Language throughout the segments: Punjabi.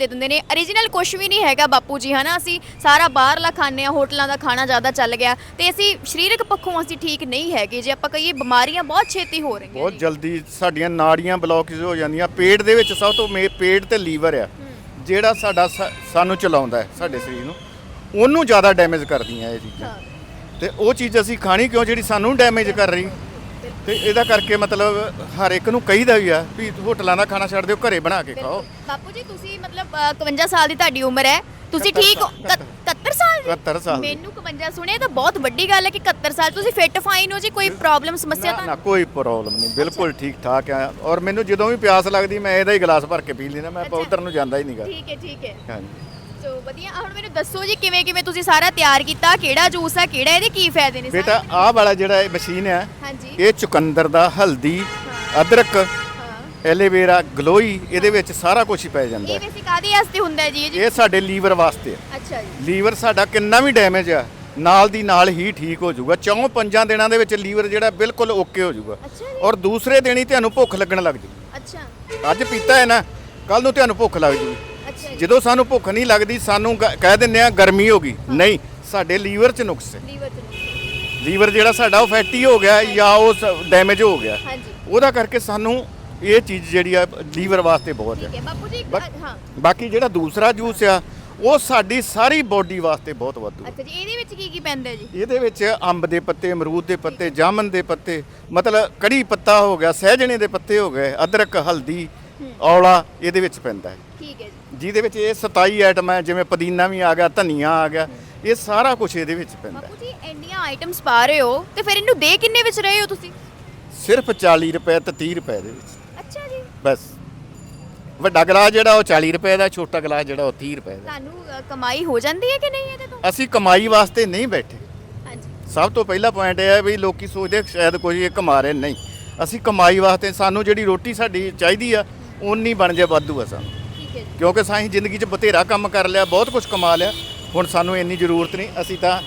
ਦੇ ਦਿੰਦੇ ਨੇ। origignal ਕੁਝ ਵੀ ਨਹੀਂ ਹੈਗਾ ਬਾਪੂ ਜੀ ਹਨਾ? ਅਸੀਂ ਸਾਰਾ ਬਾਹਰਲਾ ਖਾਂਦੇ ਆ ਹੋਟਲਾਂ ਦਾ ਖਾਣਾ ਜ਼ਿਆਦਾ ਚੱਲ ਗਿਆ। ਤੇ ਅਸੀਂ ਸਰੀਰਕ ਪੱਖੋਂ ਅਸੀਂ ਠੀਕ ਨਹੀਂ ਹੈਗੇ। ਜੇ ਆਪਾਂ ਕਹੀਏ ਬਿਮਾਰੀਆਂ ਬਹੁਤ ਛੇਤੀ ਹੋ ਰਹੀਆਂ ਬਹੁਤ ਨੇ। ਜਲਦੀ ਸਾਡੀਆਂ ਨਾੜੀਆਂ ਬਲੌਕੇਜ ਹੋ ਜਾਂਦੀਆਂ ਪੇਟ ਦੇ ਵਿੱਚ ਸਭ ਤੋਂ ਮੇ ਪੇਟ ਤੇ ਲੀਵਰ ਆ। ਜਿਹੜਾ ਸਾਡਾ ਸ- ਸਾਨੂੰ ਚਲਾਉਂਦਾ ਹੈ ਸਾਡੇ ਸਰੀਰ ਨੂੰ। ਉਹਨੂੰ ਜ਼ਿਆਦਾ ਡੈਮੇਜ ਕਰਦੀਆਂ ਇਹ ਚੀਜ਼ਾਂ। ਤੇ ਉਹ ਚੀਜ਼ ਅਸੀਂ ਖਾਣੀ ਕਿਉਂ? ਜਿਹੜੀ ਸਾਨੂੰ ਡੈਮੇਜ ਕਰ ਰਹੀ। ਤੇ ਇਹਦਾ ਕਰਕੇ ਮਤਲਬ ਹਰ ਇੱਕ ਨੂੰ ਕਹੀਦਾ ਵੀ ਆ ਵੀ ਹੋਟਲਾਂ ਦਾ ਖਾਣਾ ਛੱਡ ਦਿਓ ਘਰੇ ਬਣਾ ਕੇ ਖਾਓ। ਬਾਪੂ ਜੀ ਤੁਸੀਂ ਮਤਲਬ ਅ, 51 ਸਾਲ ਦੀ ਤੁਹਾਡੀ ਉਮਰ ਹੈ। ਤੁਸੀਂ 71 ਠੀਕ ਹੋ? ਸਾਲ। 71 ਸਾਲ ਦੀ? 71 ਸਾਲ ਦੀ। ਮੈਨੂੰ 51 ਸੁਣਿਆ ਤਾਂ ਬਹੁਤ ਵੱਡੀ ਗੱਲ ਹੈ ਕਿ 71 ਸਾਲ। ਤੁਸੀਂ ਫਿੱਟ ਫਾਈਨ ਹੋ ਜੀ ਕੋਈ ਪ੍ਰੋਬਲਮ ਸਮੱਸਿਆ ਨਾ ਤਾਂ ਨਾ ਕੋਈ ਪ੍ਰੋਬਲਮ ਨਹੀਂ। ਬਿਲਕੁਲ ਠੀਕ ਠਾਕ ਆ। ਔਰ ਮੈਨੂੰ ਜਦੋਂ ਵੀ ਪਿਆਸ ਲੱਗਦੀ ਮੈਂ ਇਹਦਾ ਹੀ ਗਲਾਸ ਭਰ ਕੇ ਪੀ ਲੈਂਦਾ। ਮੈਂ ਅੱਛਾ। ਉਧਰ ਨੂੰ ਜਾਂਦਾ ਹੀ ਨਹੀਂਗਾ। ਠੀਕ ਹੈ ਠੀਕ ਹੈ। ਹਾਂਜੀ। ਸੋ ਵਧੀਆ। ਹੁਣ ਮੈਨੂੰ ਦੱਸੋ ਜੀ ਕਿਵੇਂ ਕਿਵੇਂ ਤੁਸੀਂ ਸਾਰਾ ਤਿਆਰ ਕੀਤਾ? ਕਿਹੜਾ ਜੂਸ ਹੈ ਕਿਹੜਾ ਇਹਦੇ ਕੀ ਫਾਇਦੇ ਨੇ ਬੇਟਾ ਆਹ ਵਾਲਾ ਜਿਹੜਾ ਇਹ ਮਸ਼ੀਨ ਆ ਹਾਂਜੀ। ਇਹ ਚੁਕੰਦਰ ਦਾ ਹਲਦੀ ਅਦਰਕ ਹਾਂ ਐਲੋਵੇਰਾ ਗਲੋਈ ਇਹਦੇ ਵਿੱਚ ਸਾਰਾ ਕੁਝ ਹੀ ਪੈ ਜਾਂਦਾ ਇਹ ਹੈ। ਵੈਸੇ ਕਾਦੀ ਵਾਸਤੇ ਹੁੰਦਾ ਹੈ ਜੀ? ਇਹ ਜੀ ਇਹ ਸਾਡੇ ਲੀਵਰ ਵਾਸਤੇ ਆ ਅੱਛਾ ਜੀ। ਲੀਵਰ ਸਾਡਾ ਕਿੰਨਾ ਵੀ ਡੈਮੇਜ ਆ ਨਾਲ ਦੀ ਨਾਲ ਹੀ ਠੀਕ ਹੋ ਜਾਊਗਾ। ਚੌਂ ਪੰਜਾਂ ਦਿਨਾਂ ਦੇ ਵਿੱਚ ਲੀਵਰ ਜਿਹੜਾ ਬਿਲਕੁਲ ਓਕੇ ਹੋ ਜਾਊਗਾ। ਅੱਛਾ ਜੀ। ਔਰ ਦੂਸਰੇ ਦਿਨ ਹੀ ਤੁਹਾਨੂੰ ਭੁੱਖ ਲੱਗਣ ਲੱਗ ਜੂ। ਅੱਛਾ। ਅੱਜ ਪੀਤਾ ਹੈ ਨਾ ਕੱਲ ਨੂੰ ਤੁਹਾਨੂੰ ਭੁੱਖ ਲੱਗ ਜੂ। ਅੱਛਾ ਜੀ। ਜਦੋਂ ਸਾਨੂੰ ਭੁੱਖ ਨਹੀਂ ਲੱਗਦੀ ਸਾਨੂੰ ਗ- ਕਹਿ ਦਿੰਦੇ ਆ ਗਰਮੀ ਹੋ ਗਈ। ਨਹੀਂ ਸਾਡੇ ਲੀਵਰ 'ਚ ਨੁਕਸ ਹੈ। ਲੀਵਰ ਚ ਨੁਕਸ। ਲੀਵਰ ਜਿਹੜਾ ਸਾਡਾ ਉਹ ਫੈਟੀ ਹੋ ਗਿਆ ਜਾਂ ਉਹ ਡੈਮੇਜ ਹੋ ਗਿਆ। ਹਾਂਜੀ। ਉਹਦਾ ਕਰਕੇ ਸਾਨੂੰ ਇਹ ਚੀਜ਼ ਜਿਹੜੀ ਆ ਲੀਵਰ ਵਾਸਤੇ ਬਹੁਤ ਠੀਕ ਹੈ। ਹੈ ਬਾਪੂ ਜੀ ਬਾ- ਹਾਂ। ਬਾਕੀ ਜਿਹੜਾ ਦੂਸਰਾ ਜੂਸ ਆ ਉਹ ਸਾਡੀ ਸਾਰੀ ਬੋਡੀ ਵਾਸਤੇ ਬਹੁਤ ਵਾਧੂ। ਅੱਛਾ ਜੀ ਇਹਦੇ ਵਿੱਚ ਕੀ ਕੀ ਪੈਂਦਾ ਜੀ? ਇਹਦੇ ਵਿੱਚ ਅੰਬ ਦੇ ਪੱਤੇ ਅਮਰੂਦ ਦੇ ਪੱਤੇ ਜਾਮਨ ਦੇ ਪੱਤੇ ਮਤਲਬ ਕੜੀ ਪੱਤਾ ਹੋ ਗਿਆ ਸਹਿਜਣੇ ਦੇ ਪੱਤੇ ਹੋ ਗਏ ਅਦਰਕ ਹਲਦੀ ਔਲਾ ਇਹਦੇ ਵਿੱਚ ਪੈਂਦਾ ਹੈ। ਠੀਕ ਹੈ ਜੀ। ਜਿਹਦੇ ਵਿੱਚ ਇਹ 27 ਆਈਟਮ ਹੈ ਜਿਵੇਂ ਪੁਦੀਨਾ ਵੀ ਆ ਗਿਆ ਧਨੀਆ ਆ ਗਿਆ ਇਹ ਸਾਰਾ ਕੁਝ ਇਹਦੇ ਵਿੱਚ ਪੈਂਦਾ। ਬਾਪੂ ਜੀ ਇੰਨੀਆਂ ਆਈਟਮਸ ਪਾ ਰਹੇ ਹੋ ਤੇ ਫਿਰ ਇਹਨੂੰ ਦੇ ਕਿੰਨੇ ਵਿੱਚ ਰਹੇ ਹੋ ਤੁਸੀਂ? ਸਿਰਫ 40 ਰੁਪਏ ਤੇ 30 ਰੁਪਏ ਦੇ ਵਿੱਚ। ਅੱਛਾ ਜੀ। ਬਸ। ਵੱਡਾ ਗਲਾਸ ਜਿਹੜਾ ਉਹ 40 ਰੁਪਏ ਦਾ ਛੋਟਾ ਗਲਾਸ ਜਿਹੜਾ ਉਹ 30 ਰੁਪਏ ਦਾ। ਤੁਹਾਨੂੰ ਅ, ਕਮਾਈ ਹੋ ਜਾਂਦੀ ਹੈ ਕਿ ਨਹੀਂ ਇਹਦੇ ਤੋਂ? ਅਸੀਂ ਕਮਾਈ ਵਾਸਤੇ ਨਹੀਂ ਬੈਠੇ। ਹਾਂਜੀ। ਸਭ ਤੋਂ ਪਹਿਲਾ ਪੁਆਇੰਟ ਇਹ ਹੈ ਵੀ ਲੋਕੀ ਸੋਚਦੇ ਸ਼ਾਇਦ ਕੋਈ ਇਹ ਕਮਾ ਰਹੇ। ਨਹੀਂ। ਅਸੀਂ ਕਮਾਈ ਵਾਸਤੇ ਸਾਨੂੰ ਜਿਹੜੀ ਰੋਟੀ ਸਾਡੀ ਚਾਹੀਦੀ ਆ ਉਨੀ ਬਣ ਜਾਏ ਵਾਧੂ ਆ ਸਾਨੂੰ। ਠੀਕ ਹੈ ਜੀ। ਕਿਉਂਕਿ ਸਾਹੀਂ ਜ਼ਿੰਦਗੀ 'ਚ ਬਥੇਰਾ ਕੰਮ ਕਰ ਲਿਆ ਬਹੁਤ ਕੁਝ ਕਮਾ ਲਿਆ। ਹੁਣ ਸਾਨੂੰ ਇੰਨੀ ਜ਼ਰੂਰਤ ਨਹੀਂ ਅਸੀਂ ਤਾਂ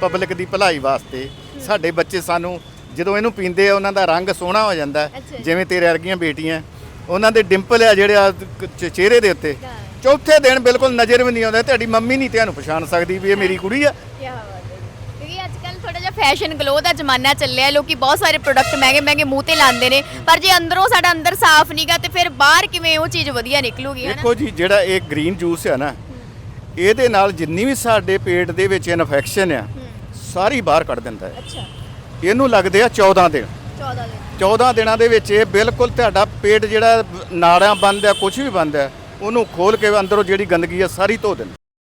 ਪਬਲਿਕ ਦੀ ਭਲਾਈ ਵਾਸਤੇ ਸਾਡੇ ਬੱਚੇ ਸਾਨੂੰ ਜਦੋਂ ਇਹਨੂੰ ਪੀਂਦੇ ਆ ਉਹਨਾਂ ਦਾ ਰੰਗ ਸੋਹਣਾ ਹੋ ਜਾਂਦਾ ਹੈ। ਜਿਵੇਂ ਤੇਰੇ ਵਰਗੀਆਂ ਬੇਟੀਆਂ ਉਹਨਾਂ ਦੇ ਡਿੰਪਲ ਆ ਜਿਹੜੇ ਆ ਚ- ਚਿਹਰੇ ਦੇ ਉੱਤੇ ਹਾਂ। ਚੌਥੇ ਦਿਨ ਬਿਲਕੁਲ ਨਜ਼ਰ ਵੀ ਨਹੀਂ ਆਉਂਦਾ ਤੁਹਾਡੀ ਮੰਮੀ ਨਹੀਂ ਤੁਹਾਨੂੰ ਪਛਾਣ ਸਕਦੀ ਵੀ ਇਹ ਮੇਰੀ ਕੁੜੀ ਆ ਕੀ ਬਾਤ ਹੈ ਜੀ। ਕਿਉਂਕਿ ਅੱਜ ਕੱਲ ਥੋੜਾ ਜਿਹਾ ਫੈਸ਼ਨ ਗਲੋ ਦਾ ਜ਼ਮਾਨਾ ਚੱਲਿਆ ਲੋਕੀ ਬਹੁਤ ਸਾਰੇ ਪ੍ਰੋਡਕਟ ਮਹਿੰਗੇ ਮਹਿੰਗੇ ਮੂੰਹ ਤੇ ਲਾਉਂਦੇ ਨੇ ਪਰ ਜੇ ਅੰਦਰੋਂ ਸਾਡਾ ਅੰਦਰ ਸਾਫ਼ ਨਹੀਂਗਾ ਤੇ ਫਿਰ ਬਾਹਰ ਕਿਵੇਂ ਉਹ ਚੀਜ਼ ਵਧੀਆ ਨਿਕਲੂਗੀ ਹਨਾ ਦੇਖੋ ਜੀ ਜਿਹੜਾ ਇਹ ਗ੍ਰੀਨ ਜੂਸ ਆ ਨਾ ਇਹਦੇ ਨਾਲ ਜਿੰਨੀ ਵੀ ਸਾਡੇ ਪੇਟ ਦੇ ਵਿੱਚ ਇਨਫੈਕਸ਼ਨ ਆ ਸਾਰੀ ਬਾਹਰ ਕੱਢ ਦਿੰਦਾ ਹੈ। ਅੱਛਾ। ਇਹਨੂੰ ਲੱਗਦੇ ਆ 14 ਦਿਨ। 14 ਦਿਨ। 14 ਦਿਨਾਂ ਦੇ ਵਿੱਚ ਇਹ ਬਿਲਕੁਲ ਤੁਹਾਡਾ ਪੇਟ ਜਿਹੜਾ ਨਾੜਾਂ ਬੰਦ ਆ ਕੁਝ ਵੀ ਬੰਦ ਆ ਉਹਨੂੰ ਖੋਲ ਕੇ ਅੰਦਰੋਂ ਜਿਹੜੀ ਗੰਦਗੀ ਆ ਸਾਰੀ ਧੋ ਦਿੰਦਾ।